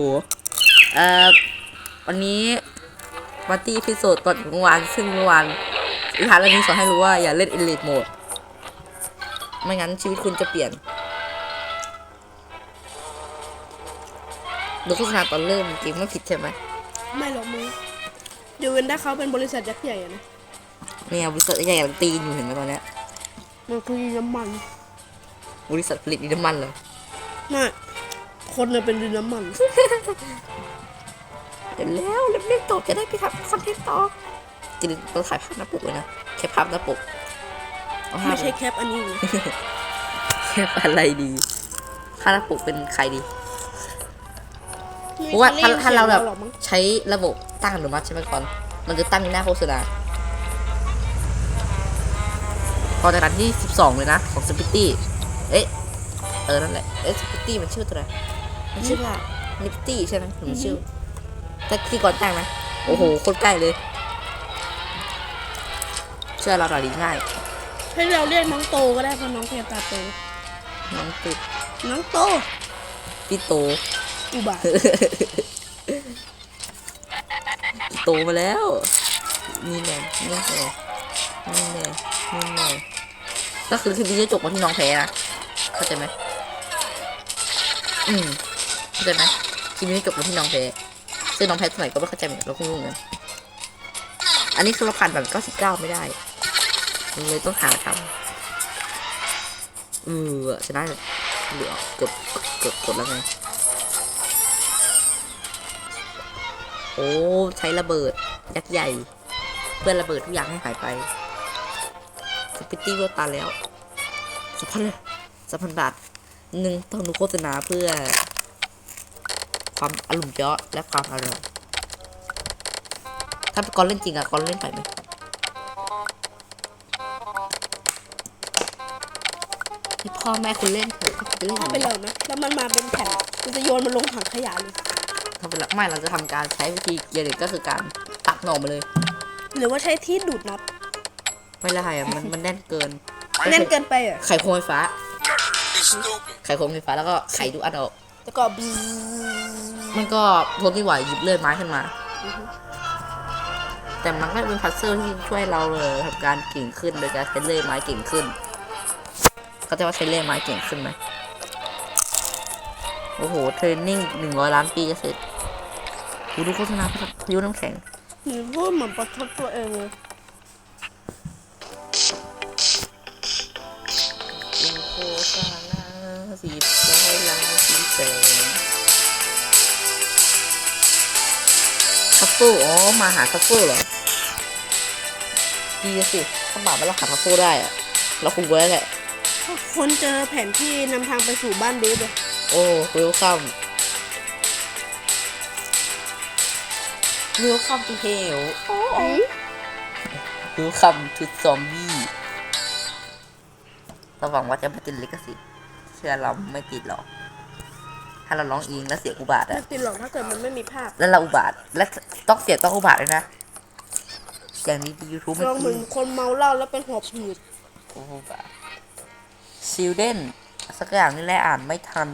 ดูเอ่อวันนี้ปาร์ตี้พิโซดตอนเมื่อวานซึ่งเมื่อวานวิหารเรื่องนี้สอนให้รู้ว่าอย่าเล่น Elite Mode ไม่งั้นชีวิตคุณจะเปลี่ยน ดูโฆษณาตอนเริ่มจริงไม่ผิดใช่ไหมไม่หรอกมึงยูเว้นถ้าเขาเป็นบริษัทยักษ์ใหญ่อะนะเนี่ยบริษัทใหญ่ๆกำลังตีนอยู่เห็นไหมตอนเนี้ยมันคือน้ำมัน บริษัทผลิตดินน้ำมันเหรอไม่ คนเนี่ยเป็นดินน้ำมัน เดี๋ยวแล้วเล่นๆจบจะได้ไปทำคอนเทนต์ต่อจริงๆต้องถ่ายภาพหน้าปกเลยนะแค่ภาพหน้าปกเอาภาพไม่ใช่แคปอันนี้ไงแค่อะไรดีค่าหน้าปกเป็นใครดีเพราะว่าถ้าถ้าเราแบบหรอกมั้งใช้ระบบตั้งอัตโนมัติใช่ไหมก่อน มันจะตั้งหน้าโฆษณาพอจากนั้นที่ 12 เลยนะ ของสปิตตี้ เอ๊ะ เออ นั่นแหละ เอ๊ะสปิตตี้มันชื่อตัวอะไร มันชื่อว่านิปตี้ใช่ไหมหรือมันชื่อแต่ที่ก่อนตั้งนะโอ้โหโคตรใกล้เลย เชื่อเราหน่อยดีง่าย ให้เราเรียกน้องโตก็ได้เพราะน้องพยาตาโต น้องติดน้องโต พี่โต อุบาทโตมาแล้ว นี่แน่นี่แน่นี่แน่นี่แน่ก็คือคลิปนี้จะจบวันที่น้องแพ้นะเข้าใจไหมอืม เข้าใจไหมคลิปนี้จบวันที่น้องแพ้ซึ่งน้องแพ้เท่าไหร่ก็ไม่เข้าใจเหมือนกันเราคงงงกันอันนี้คือเราผ่านแบบ 99 ไม่ได้เราเลยต้องหาทำเออชนะเหลือกดกดกดแล้วไงโอ้ใช้ระเบิดยักษ์ใหญ่ เพื่อระเบิดทุกอย่างให้หายไปสปิตตี้ก็ตาแล้วสัพันเลยสัพันบาทหนึ่งต้องดูโฆษณาเพื่อ ความอารมณ์เยอะและความอร่อยถ้าก่อนเล่นจริงอะก่อนเล่นไปไหมให้พ่อแม่คุณเล่นเถอะคุณจะเล่นถ้าทำไมเป็นเรานะแล้วมันมาเป็นแผ่นมันจะโยนมันลงถังขยะเลยทำเป็นละไม่เราจะทำการใช้วิธีเกียร์ก็คือการตัดหน่อมาเลย หรือว่าใช้ที่ดูดน็อตไม่ได้อะมันมันแน่นเกินแน่นเกินไปอะไขควงไฟฟ้าไขควงไฟฟ้าแล้วก็ไขทุกอันออกแล้วก็บี มันก็ทนไม่ไหวหยิบเลื่อยไม้ขึ้นมา แต่มันก็เป็นพัซเซิลที่ช่วยเราเลยทำการเก่งขึ้นโดยการใช้เลื่อยไม้เก่งขึ้นเขาจะว่าใช้เลื่อยไม้เก่งขึ้นไหมโอ้โหเทรนนิ่งหนึ่งร้อยล้านปีจะเสร็จดูดูโฆษณาพายุน้ำแข็งหรือพูดเหมือนประชดตัวเองเลยอินโฆษณาสีร้อยล้านสีแสง ฟเฟิลอ๋อมาหาทัฟเฟิลเหรอดีสิถ้าหมาไม่เราหาทัฟเฟิลได้อะเราคงไว้แหละคนเจอแผนที่นำทางไปสู่บ้านเดฟเลยโอ้เวลคัมเวลคัมทูเฮลโอ้เวลคัมทูซอมบี้เราหวังว่าจะไม่ติดลิขสิทธิ์เชื่อเราไม่ติดหรอก ถ้าเราร้องเองแล้วเสียงอุบาทไม่อะติดหรอกถ้าเกิดมันไม่มีภาพแล้วเราอุบาทและต้องเสียงต้องอุบาทเลยนะอย่างนี้ดียูทูบไม่ลองเหมืขึ้อนนคนเมาเหล้าแล้วเป็นหอบหืดโอ้โหบาชิลเดนสักอย่างนี่แหละอ่านไม่ทัน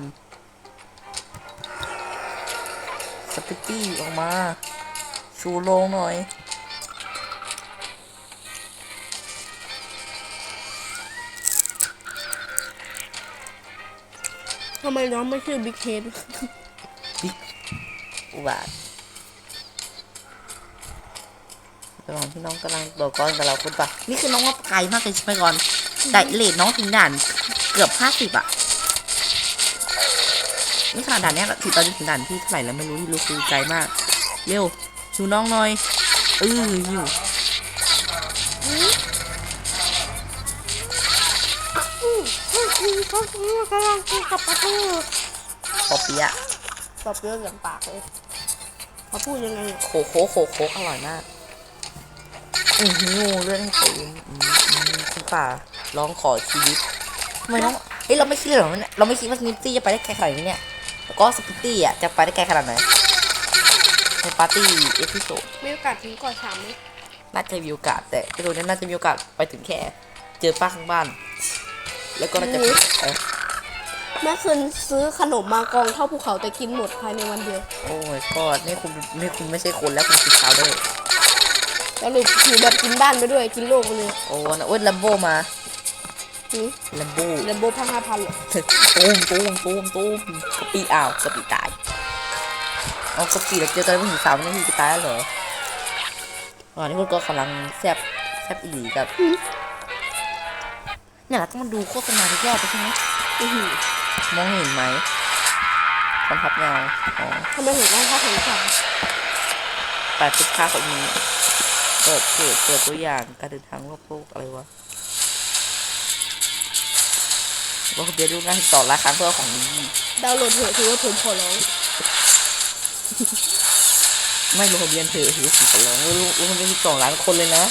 สปิตตี้ออกมา ชูโลงหน่อย ทำไมน้องไม่ชื่อบิ๊กเฮดอุบาทระหว่างที่น้องกำลังบอกก้อนกับเราคุณปะนี่คือน้องว่าไกลมากเลยใช่ไหมก่อนแต่เลทน้องถึงด่านเกือบห้าสิบอะนี่ขนาดด่านเนี้ยถึงตอนนี้ถึงด่านที่เท่าไหร่แล้วไม่รู้ที่รู้คือไกลมาก เร็วดูน้องหน่อยเอออยู่ เขากำลังกินกับปลาทูปอเปียะตอบเรื่องอย่างปากเลยเขาพูดยังไงอะโคโคโคโคกอร่อยมากอือหือเลื่อนให้ตีนอืมอืมคุณป่าร้องขอชีวิตทำไมน้องเอ้ยเราไม่คิดเลยเหรอเนี่ยเราไม่คิดว่านิตตี้จะไปได้ไกลขนาดนี้เนี่ยแล้วก็สปิตตี้อะจะไปได้ไกลขนาดไหนในปาร์ตี้เอพิโซดมีโอกาสถึงก่อนสามไหมน่าจะมีโอกาสแต่ไอ้ตัวนี้น่าจะมีโอกาสไปถึงแค่ เจอป้าข้างบ้าน แล้วก็น่าจะเออเมื่อคืนซื้อขนมมากองเท่าภูเขาแต่กินหมดภายในวันเดียวโอ้ยก็นี่คุณนี่คุณไม่ใช่คนแล้วคุณคือชาวเดอร์แล้วหนูถือแบบกินบ้านไปด้วยกินโลกไปเลยโอ้นะโอ้ยลัมโบมาหือลัมโบเรนโบว์พังห้าพันเหรอตูมตูมตูมตูมกะปีอ้าวกะปีตายเอากะปีแล้วเจอกันไม่ถึงสามนาทีจะตายแล้วเหรออ่านี่พวกก็กำลังแซบแซบอีหลีกับ เนี่ยเราต้องมาดูโฆษณาทุกรอบใช่ไหมอื้อหือมองเห็นไหมคำพับเงาอ๋อทำไมถึงต้องค่าของสามแปดสิบค่าของมีเปิดเปิดเปิดตัวอย่างการเดินทางรอบโลกอะไรวะว่าเบียร์ดูงานต่อราคาเพื่อของดีดาวน์โหลดเถอะถือว่าผมขอร้องไม่ลงทะเบียนเถอะถือว่าผมขอร้องลงลงทะเบียนมีสองล้านคนเลยนะ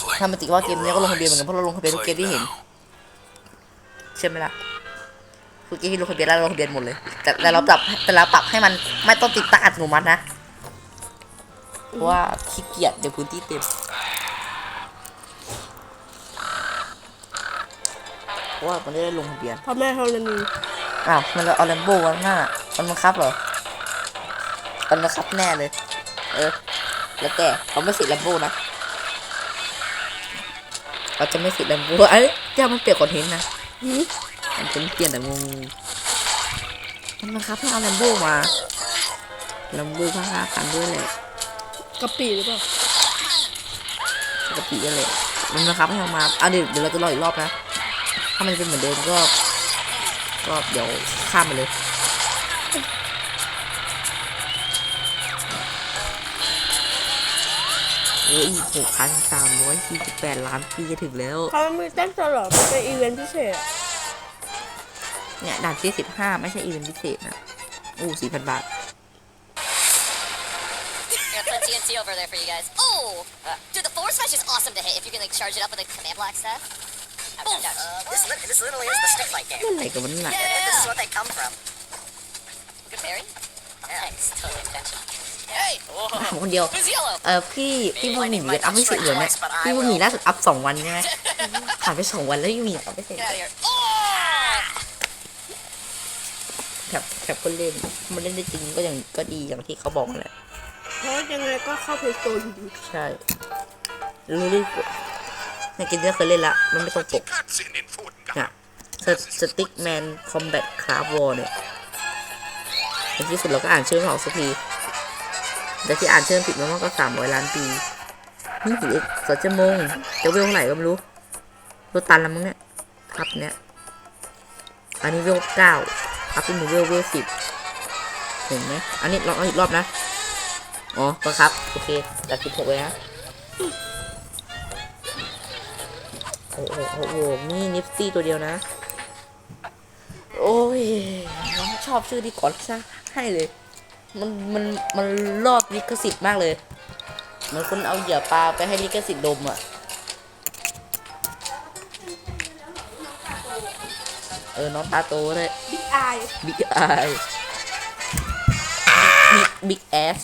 Solo lovely. ถ้ามันติว่าเกมนี้ก็ลงทะเบียนเหมือนกันเพราะเราลงทะเบียนทุกเกมที่เห็นใช่ไหมล่ะทุกเกมที่ลงทะเบียนแล้วเราลงทะเบียนหมดเลย แต่แต่เราปรับแต่เราปรับให้มันไม่ต้องติดตั้งอัตโนมัตินะเพราะว่าขี้เกียจเดี๋ยวพื้นที่เต็มเพราะว่ามันได้ลงทะเบียนพ่อแม่ธรณีอ้าวมันเอาแลมโบ้วางหน้ามันบังคับเหรอมันบังคับแน่เลย เออ แล้วแต่เขาไม่สิแลมโบ้นะ เขาจะไม่สิแลมโบ้เอ้ยอย่ามันเปลี่ยนคอนเทนต์นะหือมันเป็นเปลี่ยนแต่งงมันบังคับให้เอาแลมโบ้มาแลมโบ้พังห้าคันด้วยแหละกะปิหรือเปล่าปกติกันเลยมันบังคับให้เอามาเอาเดี๋ยวเดี๋ยวเราจะรออีกรอบนะ ถ้ามันเป็นเหมือนเดิมก็ ก็เดี๋ยวข้ามไปเลย โอ้ยอีกหกพันสามร้อยสี่สิบแปดล้านปีจะถึงแล้ว เขาไม่เต้นตลอดมันเป็นอีเวนต์พิเศษอะเนี่ยด่านที่สิบห้าไม่ใช่อีเวนต์พิเศษนะอู้สี่พันบาท Got put TNT over there for you guys. Oh! Uh, dude, the forward smash is awesome to hit if you can like charge it up with a command block stuff. Ouch, ouch, ouch. Uh, this, lit- this literally is the stick fight game. อะไรกับมันน่ะ Yeah. This is what they come from. Good parry? Yeah. Nice, totally intentional. ถามคนเดียว เออพี่พี่บุญหมีอัพไม่เสร็จเลยเนี่ยพี่บุญหมีล่าสุดอัพสองวันใช่ไหมผ่านไปสองวันแล้วยังมีอัพไม่เสร็จแแถบแถบคนเล่นมันเล่นได้จริงก็อย่างก็ดีอย่างที่เขาบอกแหละเพราะยังไงก็เข้าเพลย์สโตร์อยู่ดีใช่รู้ดิในเกมที่เคยเล่นละมันไม่ตรงปก That's in in food. อะสติ๊กแมนคอมแบทคราฟวอร์เนี่ยในที่สุดเราก็อ่านชื่อมันออกสักที แต่ที่อ่านเชื่อมผิดมามันก็สามร้อยล้านปีนี่อีกสองชั่วโมงจะเวลเท่าไหร่ก็ไม่รู้รถตันแล้วมั้งเนี่ยครับเนี่ยอันนี้เวลเก้าอัพเป็นหนึ่งเวลเวลสิบเห็นไหมอันนี้ลองอีกรอบนะอ๋อก็ครับ โอเคจากสิบหกเลยนะโอ้โหโอ้โหนี่นิฟตี้ตัวเดียวนะ โอ้ยน้องชอบชื่อดีก่อนซะให้เลย มันมันมันรอบลิขสิทธิ์มากเลยเหมือนคนเอาเหยื่อปลาไปให้ลิขสิทธิ์ดมอะ เออ น้องตาโตเลยบิ๊กไอบิ๊กไอบิ๊กบิ๊กแอส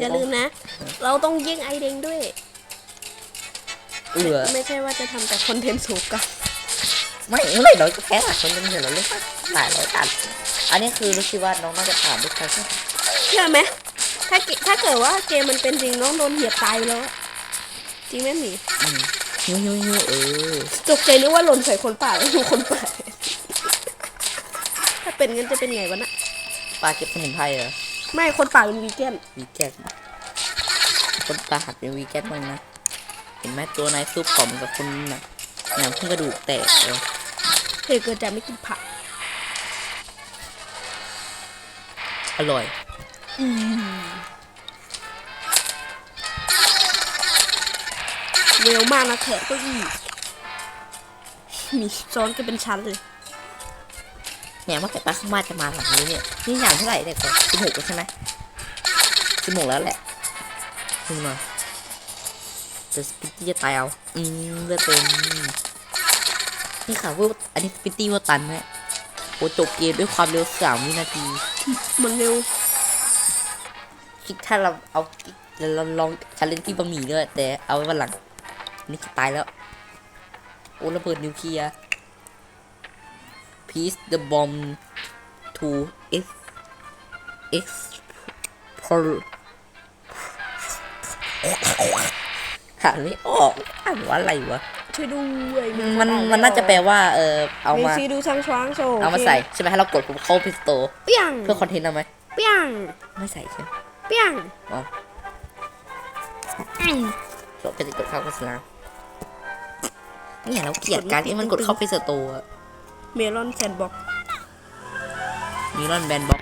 อย่าลืมนะ เราต้องยิงไอเด้งด้วย เอือไม่ใช่ว่าจะทำแต่คอนเทนต์สูงกันไม่ไม่เราจะแพ้หลายคนเป็นเดี๋ยวเราเล่นหลายร้อยตันอันนี้คือรู้สึกว่าน้องน่าจะผ่านด้วยกันใช่ไหมเชื่อไหมถ้าเกถ้าเกิดว่าเกมมันเป็นจริงน้องโดนเหยียบตายไปแล้วอะจริงไหมหมีอืมฮิวฮิวฮิวเออตกใจนึกว่าหล่นใส่คนป่าแล้วดูคนป่าถ้าเป็นงั้นจะเป็นไงวะน่ะปลาเก็บสมุนไพรเหรอไม่คนป่าเป็นวีแกนวีแกนคนปลาหัดเป็นวีแกนบ้างนะ เห็นไหมตัวนายซุปผอมกับคนน่ะหนังขึ้นกระดูกแตกเลยเหตุเกิดจากไม่กินผัก อร่อยเร็วมากนะแขกก็อีมีซ้อนกันเป็นชั้นเลยเนี่ยเมื่อไหร่ปลาข้างบ้านจะมาหลังนี้เนี่ยนี่อย่างเท่าไหร่เนี่ยก่อนสิบหกแล้วใช่ไหมสิบหกแล้วแหละดูหน่อย จะสปิตตี้จะตายเอาอืมเลือดเต็มนี่ค่ะว่าอันนี้สปิตตี้ว่าตันไหมโอ้จบเกมด้วยความเร็วสามวินาทีมันเร็วคริงๆถ้าเราเอาเราลองชาเลนจ์ที่บะหมี่ด้วยแต่เอาไว้วันหลัง นี่ตายแล้ว โอ้ระเบิดนิวเคลียร์ piece the bomb to x x pro หานไม่ออกอ่านว่าอะไรวะช่วยด้วยมันมันน่าจะแปลว่าเออเอาเมมาซีดูช่างช้างโชว์เอามาใส่ใช่ไหมให้เรากดปุ่มเข้าพิสโตเปี้ยงเพื่อคอนเทนต์เอาไหมเปี้ยงไม่ใส่ใช่ไหมเปี้ยงอ๋ออืมเราจะกดเข้าโฆษณาเนี่ยเราเกลียดการที่มันกดเข้าพิสโตอะเมลอนแซนบ็อกมีรอนแบนบ็อก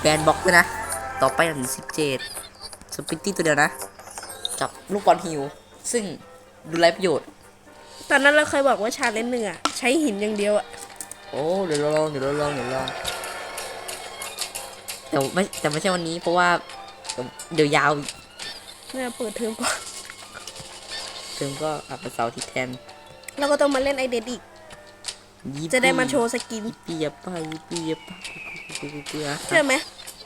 แบนบ็อกด้วยนะ ต่อไปอันสิบเจ็ดสปิตตี้ตัวเดียวนะ จับลูกบอลฮิว ซึ่งดูไรประโยชน์ ตอนนั้นเราเคยบอกว่าชาเลนจ์หนึ่งอะใช้หินอย่างเดียวอะโอ้เดี๋ยวเราลองเดี๋ยวเราลองเดี๋ยวเราลองแต่ไม่แต่ไม่ใช่วันนี้เพราะว่า เดี๋ยวยาวอีกเนี่ยเปิดเทอมก่อนถึงก็อับเสาร์อาที่แทนเราก็ต้องมาเล่นไอเดนอีก ยี่จะได้มาโชว์สกินเปียไปเปียไปเปียเชื่อไหม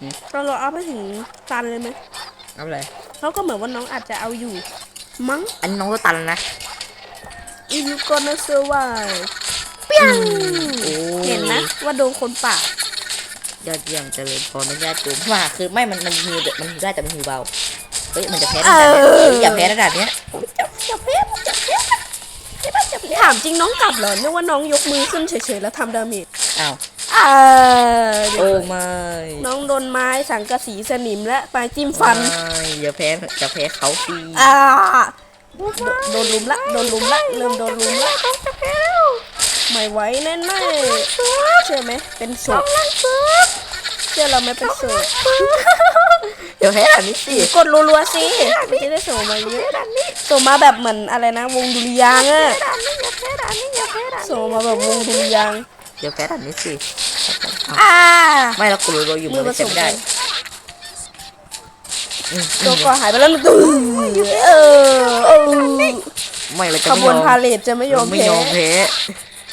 อืมเราเราเอาไปถึงตันเลยไหมเอาอะไรเขาก็เหมือนว่าน้องอาจจะเอาอยู่ มั้งอันนี้น้องก็ตันแล้วนะ If you gonna survive เปี้ยงโอ้เห็นนะว่าโดนคนป่ายอดเยี่ยมเจริญพรนะญาติโยมว่าคือไม่มันมันฮิวมันฮิวได้แต่มันฮิวเบาเฮ้ยมันจะแพ้เอระดับเนี้ยอเฮ้ยอย่าแพ้ระดับเนี้ยจับจับแพ้จับแพ้ถามจริงน้องกลับเหรอนึกว่าน้องยกมือขึ้นเฉยๆแล้วทำดาเมจอ้าวอ่า โอ้ไม่น้องโดนไม้สังกะสีสนิมและปลายจิ้มฟันไม่อย่าแพ้อย่าแพ้เขาสิอ่าโดโดนลุมละโดนลุมละเริ่มโดนลุมละไม่ไหวแน่แน่ๆเชื่อไหมเป็นศพเชื่อเราไหมเป็นศพอย่าแพ้อันนี้สิกดรัวๆสิมันจะได้ส่งมาเยอะส่งมาแบบเหมือนอะไรนะ วงดุริยางค์อะส่งมาแบบวงดุริยาง ค์อย่าแพ้อันนี้สิเอาอ่าไม่เรากลัวเราอยู่มืมืออผไม่สใช่มไม่ได้กันอืมตัวก็หายไปแล้วหนึ่งตัวเออเออไม่เราจะขไม่บยวอนมพาเลทจะไม่ยอมไม่แพ้ยอมแพ้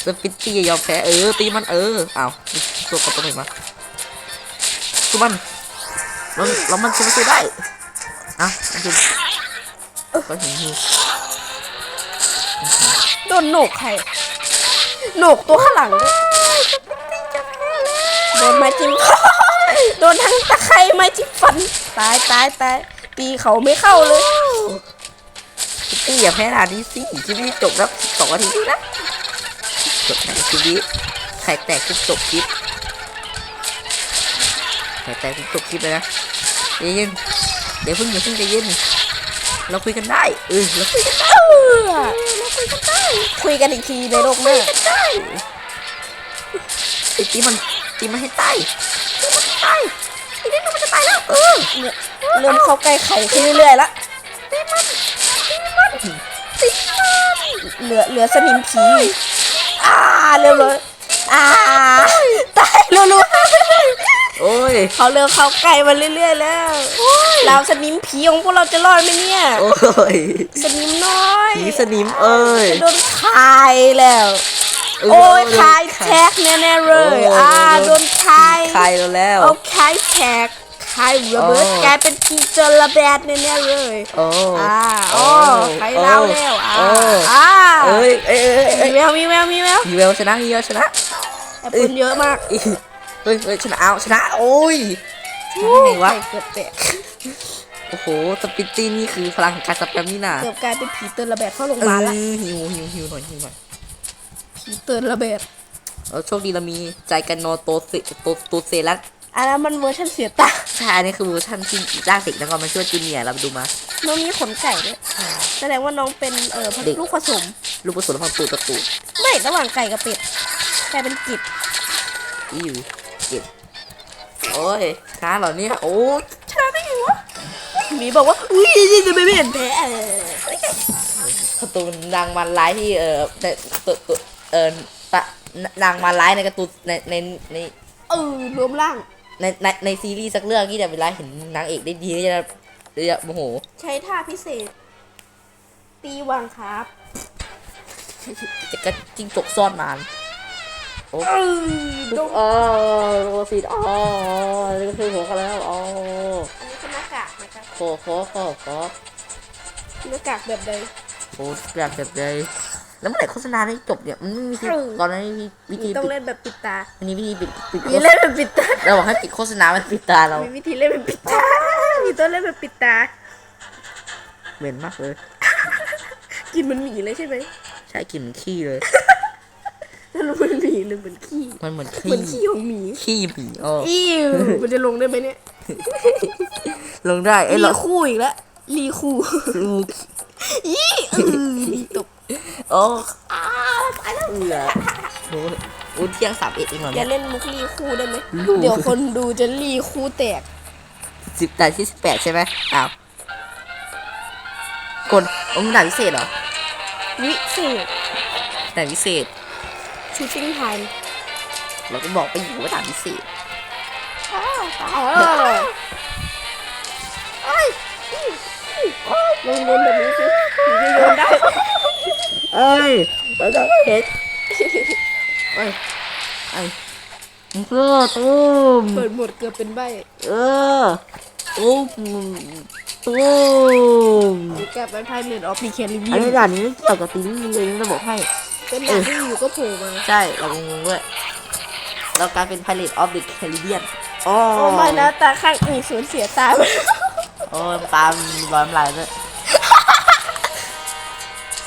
สปิตตี้ยอมแพ้เออตีมันเอออ้าวตัวกับตัวไหนมาสู้มันแล้วแล้วมันจะไม่สู้ได้อะมันจะก็เห็นฮิวโดนโหนกใครโหนกตัวข้างหลังด้วย โดนไม้จิ้มโดนทั้งตะไคร้ไม้จิ้มฟัน ตายตายตายตีเขาไม่เข้าเลยสปิตตี้อย่าแพ้ด่านนี้สิชีวิตจบแล้วสองนาทีนะจบในชีวิตใครแตกทุกจบคลิปใครแตกทุกจบคลิปเลยนะใจเย็นเดี๋ยวเพิ่งอย่าเพิ่งใจเย็นเราคุยกันได้เออเราคุยกันได้คุยกันอีกทีในโลกหน้าไอ้ตีมัน ตีมันให้ตายตีมันให้ตายไอ้นี่มันจะตายแล้ว เออเนี่ยเริ่มเข้าใกล้ไข่ขึ้นเรื่อยๆละเหลือเหลือสนิมผีอ่าเร็วเลยอ่าตายรัวโอ้ยๆเขาเริ่มเข้าใกล้มาเรื่อยๆแล้วเราสนิมผีของพวกเราจะรอดไหมเนี่ย โอ้ย สนิมน้อย ผีสนิมเอ้ยจะโดนคายแล้ว โอ้ยคายแท็กแน่ๆเลยโอ้ยอ่าโดนคายคายเราแล้ว เอาคายแท็กคายระเบิดโอ้ กลายเป็นทีเจอระแบดแน่ๆเลยโอ้ อ่าโอ้ใครเล่าแล้วอ่าโอ้ อ่าเอ้ยเอ้ยเอ้ยเอ้มียแววมีแววมีแววมีแววชนะมีแววชนะแอปเปิลเยอะมากอีเฮ้ยเฮ้ยชนะเอาชนะโอ้ยชนะไงวะไข่เกือบแตกโอ้โห สปิตตี้นี่คือพลังของการสแปมนี่น่ะเกือบกลายเป็นผีเตือนระแบดเข้าโรงพเอยาบาลละอหิวหิวหิวหน่อยหิวหน่อยผี เตือนระแบดเออโชคดีเรามีใจกันโนโตเซโตโตเซรัสอันนั้นมันเวอร์ชันเสียตังค์ใช่อันนี้คือเวอร์ชันที่ร่างเด็กแล้วก็มาช่วยจูเนียร์เราไปดูมาน้องมีขนไก่ด้วยแสดงว่าน้องเป็นเอ่อเด็กลูกผสม ลูกผสมระหว่างตูดกับตูดไม่ระหว่างไก่กับเป็ดกลายเป็นกิจอิวเก็บโอ้ยช้าเหรอเนี่ยโอ้ยชนะได้ไงวะหมีบอกว่าอุ้ยจะไม่เห็นแพ้เออการ์ตูนนางมันร้ายที่เออในตัวตัว เออตะนางมันร้ายในการ์ตูนในในในเออรวมร่าง ในในในซีรีส์สักเรื่องที่จะเวลาเห็นนางเอกได้ดีก็จะจะโมโห ใช้ท่าพิเศษ ตีวางครับจะกระจิ้งจกซ่อนมานโอ้เออดงอ๋อโรสิตอ๋อนี่ก็คือหัวเขาแล้วอ๋ออันนี้คือหน้ากากโคโคโคโคหน้ากากแบบใดโอ้แบบแบบเลย แล้วเมื่อไหร่โฆษณาได้จบเนี่ยมันไม่มีวิธีเออตอนนั้นมีวิธีมีต้องปิดเล่นแบบปิดตามันมีวิธีปิดปิดโฆมีษเล่นแบบปิดตาเราบอกให้ปิดโฆษณามันปิดตาเรามีวิธีเล่นแบบปิดตา มีต้องเล่นแบบปิดตา เหม็นมากเลยกินเหมันหมีเลยใช่ไหมใช่กลิ่นเหมือนขี้เลยถ้ารู้เป็นหมีหรือเหมือนขี้มันเหมือนเหมืขี้อนขี้ของหมีขี้หมีอ๋ออิวมันจะลงได้ไหมเนี่ยลงได้เอ้ยรีเราคู่อีกแล้วรีคู่ลูกอีเออรีตก โอ้อ้าวตายแล้วเอือโอ้ยโอ้เที่ยงสามเอ็ดเองเหรออเนี่ย่าย เล่นมุกรีคู่ได้ไหมลูก เดี๋ยวคนดูจะรีคู่แตกสิบแต่ที่สิบแปดใช่ไหมอ้าวกดโอ้มันด่านพิเศษเหรอวิเศษด่านพิเศษ ชูติ้งไทม์เราก็บอกไปอยู่ว่าด่านพิเศษลงโดนแบบนี้สิถึงจะโยนได้ เอ้ยเราจะเห็นเอ้ยเอ้ยเพื่อตุ้มเปิดหมดเกือบเป็นใบเออตุ้มตุ้มกลับไปพายเน็ตออฟมีแคลิเบีอันยนี้นด่านนี้ไม่เกี่ยวกับซีรีส์เลยนะจะบอกให้เป็นด่านที่อยู่ก็โผล่มาใช่เรางงๆด้วยเรากลายเป็น Pirate of the Caribbean โอ้โอ้ไม่นะตาข้างอีสูญเสียตาไปโอ้ยตามร้อนลายด้วยเ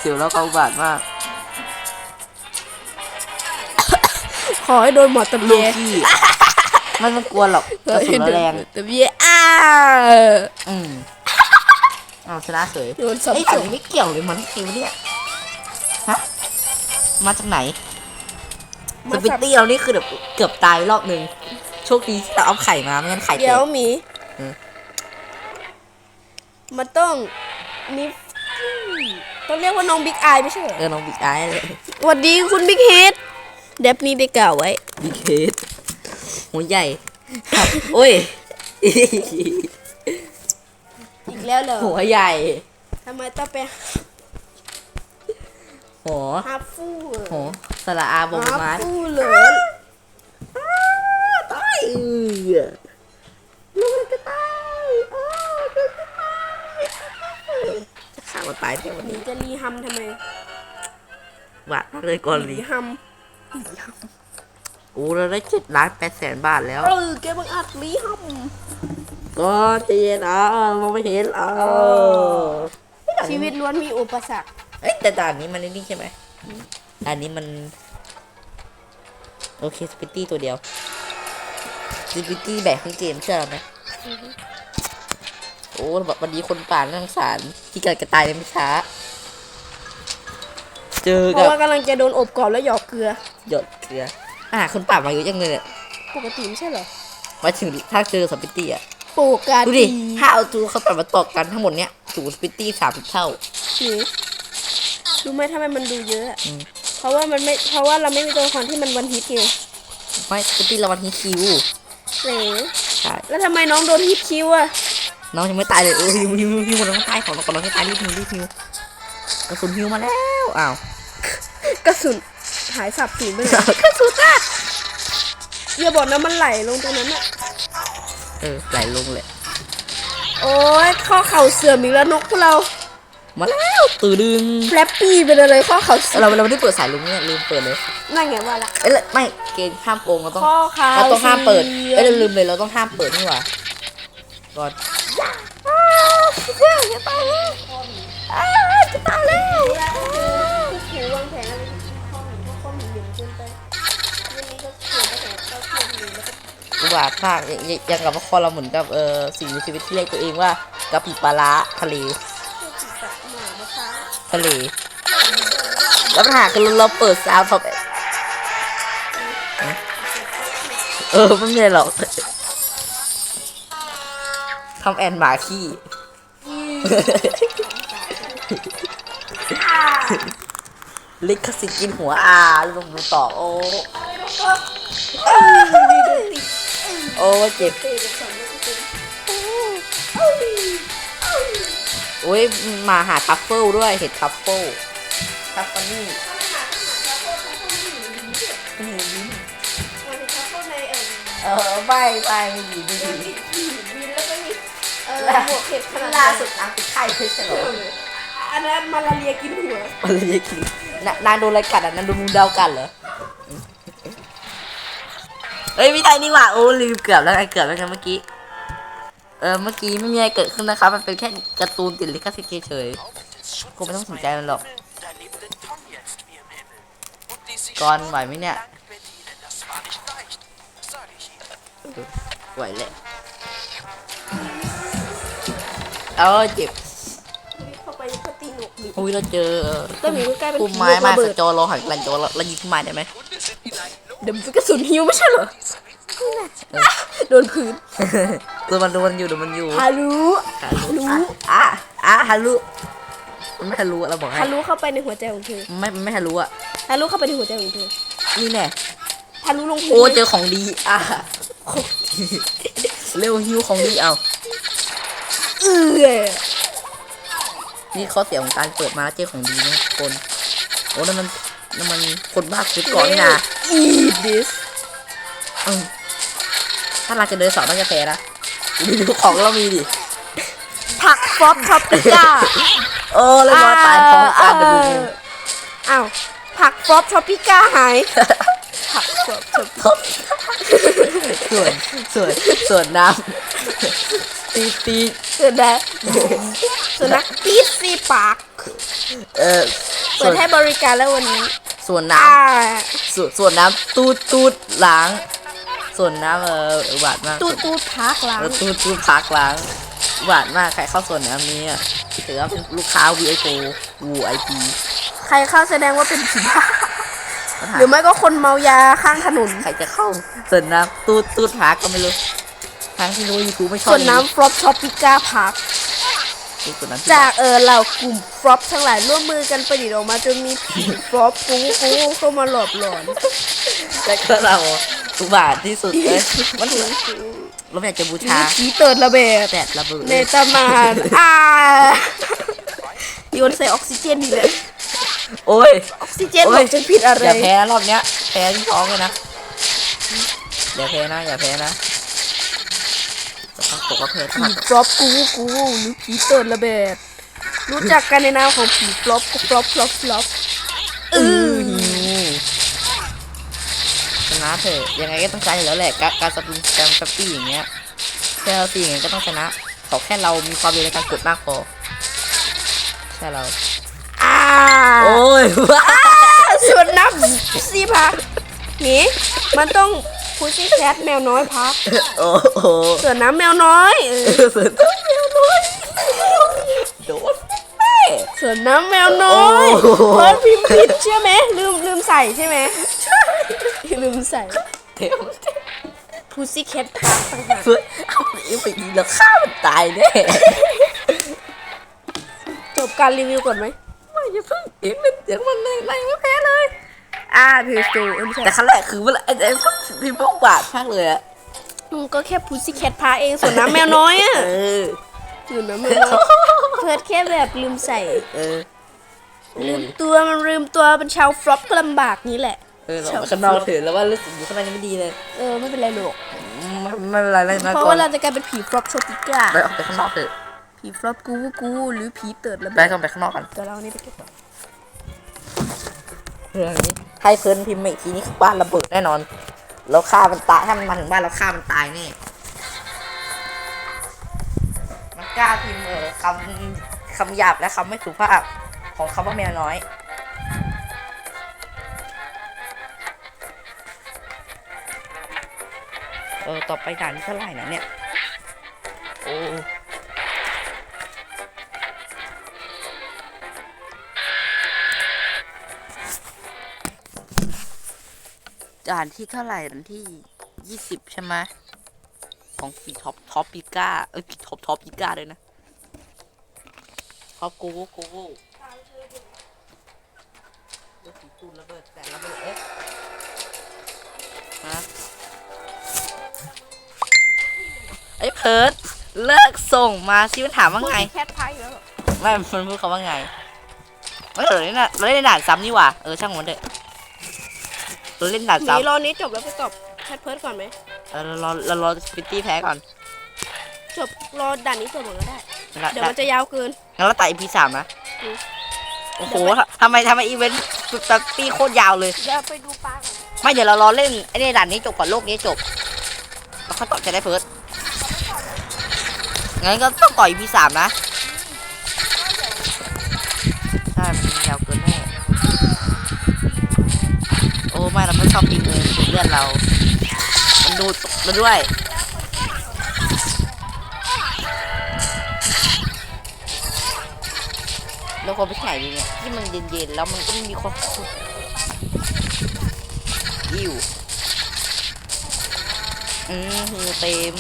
สียวแล้วเขาอุบาทมาก ขอให้โดนหมอตะลูเบียกี้ไม่ต้องกลัวหรอกกระสุนแรงตะเบียอ้าอืมเอาชนะเฉยโดนสับไอ้สถันงไม่เกี่ยวเลยมันคิวเนี่ยฮะมาจากไหนสปิตตี้เรานี่คือแบบเกือบตายรอบหนึ่งโชคดีที่เราเอาไข่มาไม่งั้นไข่เดี๋เตยวก หมี อืม มันต้องมี ต้องเรียกว่าน้องบิ๊กอายไม่ใช่เหรอเออน้องบิ๊กไอ้เลยสวัสดีคุณบิ๊กเฮดเดบมีได้กล่าวไว้ บิ๊กเฮดหัวใหญ่โอ้ย อีกแล้วเหรอหัวใหญ่ทำไมต้องไปหัวฮาฟูหัวสระอาบงฮามาสฟูเหรอตายเออลูกจะตายอ้าวลูกจะตาย จะฆ่ามันตายแค่วันหมีนี้จะรีฮัมทำไมบาทมากเลยก่อนรีนี้ฮัมโอ้เราได้เจ็ดล้านแปดแสนบาทแล้ว เออแกบังอาจรีฮัมก็ใจเย็นอะมองไม่เห็นอะชีวิตล้วนมีอุปสรรคเอ้ยแต่ด่านนี้มันนี่ใช่ไหมด่านนี้มัน โอเคสปิตตี้ตัวเดียวสปิตตี้แบกทั้งเกมเชื่อเราไหม โอ้แบบวันนี้คนป่าน่าสงสารที่กำลังจะตายในไม่ช้า เจอเพกับราะว่ากำลังจะโดนอบกรอบแล้วหยอกเกลือ หยดเกลืออ่าคนป่ามาเยอะจังเลยเนี่ยปกติไม่ใช่เหรอมาถึงถ้าเจอสปิตตี้อะ ปกติดูดิถ้าเอาจูเขาปรับมาต่อกันทั้งหมดเนี้ยสูงสปิตตี้สามสิบเท่าหมีรู้ไหมทำไมมันดูเยอะอะอืม เพราะว่ามันไม่ เพราะว่าเราไม่มีตัวละครที่มันวันฮิตไงไม่สปิตตี้เราวันนี้คิว เหรอใช่ แล้วทำไมน้องโดนฮิตคิวอะ น้องยังไม่ตายเลยโอ้ยฮิวฮิวฮิวน้องตายของก่อนน้องให้ตายรีบฮิวรีบฮิวกระสุนฮิวมาแล้วอ้าวกระสุนหายสับสูญไปไหนกระสุนอะอย่าบอกนะมันไหลลงตรงนั้นอะเออไหลลงเลยโอ้ยข้อเข่าเสื่อมอีกแล้วนกพวกเรา มาแล้วตื่นดึงแฟลปปี้เป็นอะไรข้อเข่าเสื่อมเราเราไม่ได้เปิดสายลุงเนี่ยลืมเปิดเลยนั่นไงว่าละเอ้ยไม่เกณฑ์ห้ามโกงเราต้องข้อเข่าเราต้องห้ามเปิดเอ้ยลืมเลยเราต้องห้ามเปิดนี่หว่าก่อน จะตายแล้วอ้าวจะตายแล้วหูวางแผนอะไรข้อหนึ่งข้อหนึ่งเหลืองเกินไปวันนี้ก็เขียนไปแต่ก็เขียนอยู่แล้วก็อุบาทมากย่างอย่างย่างกับว่าคอเราเหมือนกับเออสิ่งมีชีวิตที่เรียกตัวเองว่ากะปิปลาร้าทะเลตัดหมามะพร้าวทะเลแล้วปัญหาคือเราเปิดซาวท็อปเออไม่มีอะไรหรอก ทำแอนหมาขี้ ลิขสิทธิ์กินหัวอาลงดูต่อโอ้โอ้เจ็บโอ้ยมาหาทัฟเฟิลด้วยเห็ดทัฟเฟิลทัฟเฟิลนี่วันนี้เขาเข้าในเอ่อเออไม่ไม่ไม่ดีไม่ดีบินแล้วก็มี เอ่ออหมวกเห็บขนาดล่านั้นสุดนางติดไข้ไม่ใช่เหรออันนั้นมาลาเรียกินหัวมันเลยกินนนางโดนอะไรกัดอะนางโดนงูดาวกัดเหรอเอ้ยไม่ได้นี่หว่าโอ้ลืมเกือบแล้วไงเกือบแล้วไงเมื่อกี้เออเมื่อกี้ไม่มีอะไรเกิดขึ้นนะครับ มันเป็นแค่การ์ตูนติดลิขสิทธิ์เฉยๆคงไม่ต้องสนใจมันหรอก Da lebte Tom jetzt wie im Himmel. Und die sich ก่อนไหวไหมเนี่ย bedienen, das war nicht leicht. Das sage ich Ihnen. ไหวแหละ เอาเจ็บเข้าไปก็ตีหนวกมีอุ้ยเราเจอก็มีใกล้ๆเป็นพุ่มผีไม้ลูกมาระเบิสดจอเราหันกลันจอเราเรายิงพุ่มไม้ได้ไหมเดี๋ยวมันเป็นกระสุนฮิวไม่ใช่เหรอโดนพื้นตัวมันโดนอยู่เดี๋ยวมันอยู่ฮารุฮารุอะอะฮารุมันไม่ฮารุอะเราบอกให้ฮารุเข้าไปในหัวใจของเธอไม่มันไม่ฮารุอะฮารุเข้าไปในหัวใจของเธอนี่แน่ฮารุลงพื้นโอ้เจอของดีอะเร็วฮิวของดีเอาเออ นี่ข้อเสียของการเปิดมาแล้วเจอของดีนะทุกคนโอ้นั่นมันนั่นมันคนบ้าคุดก่อนนี่นะอีดิสอืมถ้าเราจะเดินสอบน่าจะแพ้นะดูดูของเรามีดิผักฟอปท็อปปิก้าเออเลยมาตายพร้อมกันดูดิอ้าวผักฟอปท็อปปิก้าหายผักฟอปท็อปส่วนส่วนส่วนน้ำ ตีตีเกิดได้สุนัขปีดซีปาก เออเปิส่วดนให้บริการแล้ววันนี้ส่วนน้อ่าำส่วนส่วนน้ำตูดตูดล้าง ส่วนน้ำเอออุบาทมากตูดตูดพักหลัง เออตูดตูดพักล้างอุบาทมากใครเข้าส่วนน้ำนี้อะถือว่าเป็นลูกค้า VIP VIP ใครเข้าแสดงว่าเป็นผีบ้าหรือไม่ก็คนเมายาข้างถนน ใครจะเข้าส่วนน้ำตูดตูดพักก็ไม่รู้ ทางที่รู้ยูทูบไม่ชอบส่วนน้ำฟลอปท็อปปิก้าพักส่วนน้ำจากเออเหล่ากลุ่มฟลอปทั้งหลายร่วมมือกันประดิษฐ์ออกมาจนมีผีฟลอปกุ้งกุ้งเข้ามาหลอบหลอนแต่ก็เราอุบาทที่สุดเลยมันเราอยากจะบูชาผีเติร์ดระเบิดแดดระเบิดในตำนานอ่าโยนใส่ออกซิเจนดีเลยโอ้ยออกซิเจนบอกจะผิดอะไรอย่าแพ้รอบเนี้ยแพ้ที่ท้องเลยนะอย่าแพ้นะอย่าแพ้นะ จะต้องตกก็แพ้ผีฟลอปกูกูหรือผีเติร์ดระเบิดรู้จักกันในนามของผีฟลอปก็ฟลอปฟลอปฟลอปอือหิวชนะเถอะยังไงก็ต้องชนะอยู่แล้วแหละ การการสปินการสปีอย่างเงี้ยแค่เราตีอย่างเงี้ยก็ต้องชนะขอแค่เรามีความเร็วในการกดมากพอใช่เราอ่าโอ้ยว้าส่วนนับซีพักนี่มันต้อง พูดซี่แคทแมวน้อยพักโอ้โหส่วนน้ำแมวน้อยเออเสือตัวเดียวเลยโดนแม่ส่วนน้ำแมวน้อยโอ้โห เพิร์ดพิมพ์ผิดใช่ไหมลืมลืมใส่ใช่ไหมใช่ลืมใส่เดี๋ยวพูซี่แคทพักต่างหากเพื่อเอาไปไปยิงแล้วฆ่ามันตายแน่จบการรีวิวก่อนไหมไม่อย่าเพิ่งเสียงมันเสียงมันในในไม่แพ้เลย อ่าพิวสตูเออไม่ใช่แต่ครั้งแรกคือเวลาไอ้ไอ้พวกพิมพ์พวกบาดมากเลยอะอืมก็แค่พูซี่แคทพักเองส่วนน้ำแมวน้อยอะเออส่วนน้ำแมวน้อยเพิร์ดแค่แบบลืมใส่ เออลืมตัวมันลืมตัวเป็นชาวฟลอปก็ลำบากนี้แหละ เออเราออกข้างนอกเถอะแล้วว่ารู้สึกอยู่ข้างในยังไม่ดีเลย เออไม่เป็นไรหรอกไม่ไม่เป็นไรเลยนะเพราะก่อนว่าเราจะกลายเป็นผีฟลอปโชติก้าไปออกไปข้างนอกเถอะผีฟลอปกูกูหรือผีเติร์ดระไปเบิดก่อนไปข้างนอกกันแต่เรานี่ไปเก็บก่อน เรื่องนี้ให้เพิ่นพิมพ์อีกทีนี้คือบ้านระเบิดแน่นอนแล้วฆ่ามันตายถ้ามันมาถึงบ้านเราฆ่ามันตายแน่มันกล้าพิมพ์เออคำคำหยาบและคำไม่สุภาพของคำว่าแมวน้อยเออต่อไปด่านที่เท่าไหร่นะเนี่ย โอ้ ด่านที่เท่าไหร่ด่านที่ยี่สิบใช่ไหมของปีท็อปท็อปปิก้าเอ้ยปีท็อปท็อปปิก้าเลยนะท็อปโกโก้โกโก้เลือกสีตูนระเบิดแต่ระเบิดเอ๊ะฮะไอ้เพิร์ดเลิกส่งมาซิมันถามว่าไงแคทพายอยู่แล้วเหรอไม่มันพูดคำว่าไงไม่เราเล่นน่ะเราเล่นด่านซ้ำนี่หว่าเออช่างมันเถอะ เราเล่นด่านหนีซ้ำรอนี้จบแล้วไปตอบแคทเพิร์ดก่อนไหมเออเรารอเรารอฟิตตี้แพ้ก่อนจบรอด่านนี้จบหมดก็ได้ งั้นเดี๋ยวเรามันจะยาวเกิน งั้นเราตัด EP สามนะ อืม โอ้โหทำไมทำไมอีเวนต์สุดตัดปีโคตรยาวเลย เดี๋ยวไปดูปลาก่อนไม่เดี๋ยวเรารอเล่นไอ้นี่ด่านนี้จบก่อนโลกนี้จบแล้วค่อยต่อจะได้เฟิร์สงั้นก็ต้องต่อย EP สามนะ ม่เราไม่ชอบปีเลยเลื่อนเรา มันดูดเราด้วยเราควรไปที่ไหนดีเนี่ยที่มันเย็นๆแล้วมันก็ไม่มีความสุขอิวอืมเต็ม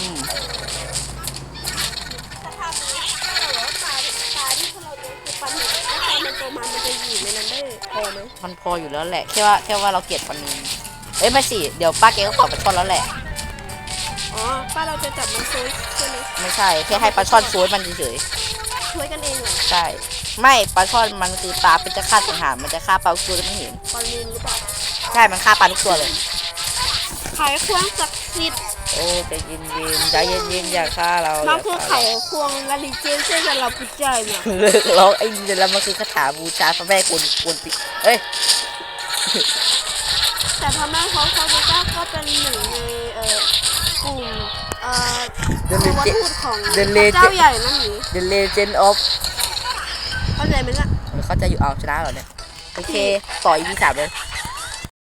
มันโตมามันจะอยู่ในนั้นได้พอไหมมันพออยู่แล้วแหละ แค่ว่าแค่ว่าเราเกลียดปลานินเอ้ยไม่สิ เดี๋ยวป้าเกก็ขอปลาช่อนแล้วแหละ อ๋อป้าเราจะจับมันซุยใช่ไหมไม่ใช่ แค่ให้ปลาช่อนช่วยมันเฉยช่วยกันเองเหรอๆใช่ ไม่ปลาช่อนมันคือปลาเป็นจะฆ่าสังหารมันจะฆ่าปลาตัวไม่เห็น ปลาลินหรือเปล่าใช่ มันฆ่าปลาทุกตัวเลยไขควงศักดิ์สิทธิ์ โอ้ใจเย็นๆใจเย็นๆอย่าฆ่าเรามันคืออย่าไขฆ่าควงลาลิเจนเส้นกับเราปิดใจเนี่ยเราเลิกร้องไอ้นี่แล้วมันคือคาถาบูชาพระแม่กวนกวนติเอ้ยแต่พม่าเขาเขาจะก้าก็เป็นหนึ่งในเอ่อกลุ่มเอ่อ The วัต Legend ถุของ The พระเจ้า Legend ใหญ่นั่นนี่ The Legend of เข้าใจไหมล่ะเขาใจะอยู่เอาชนะเหรอเนี่ยโอเคต่ออีพีสามเลย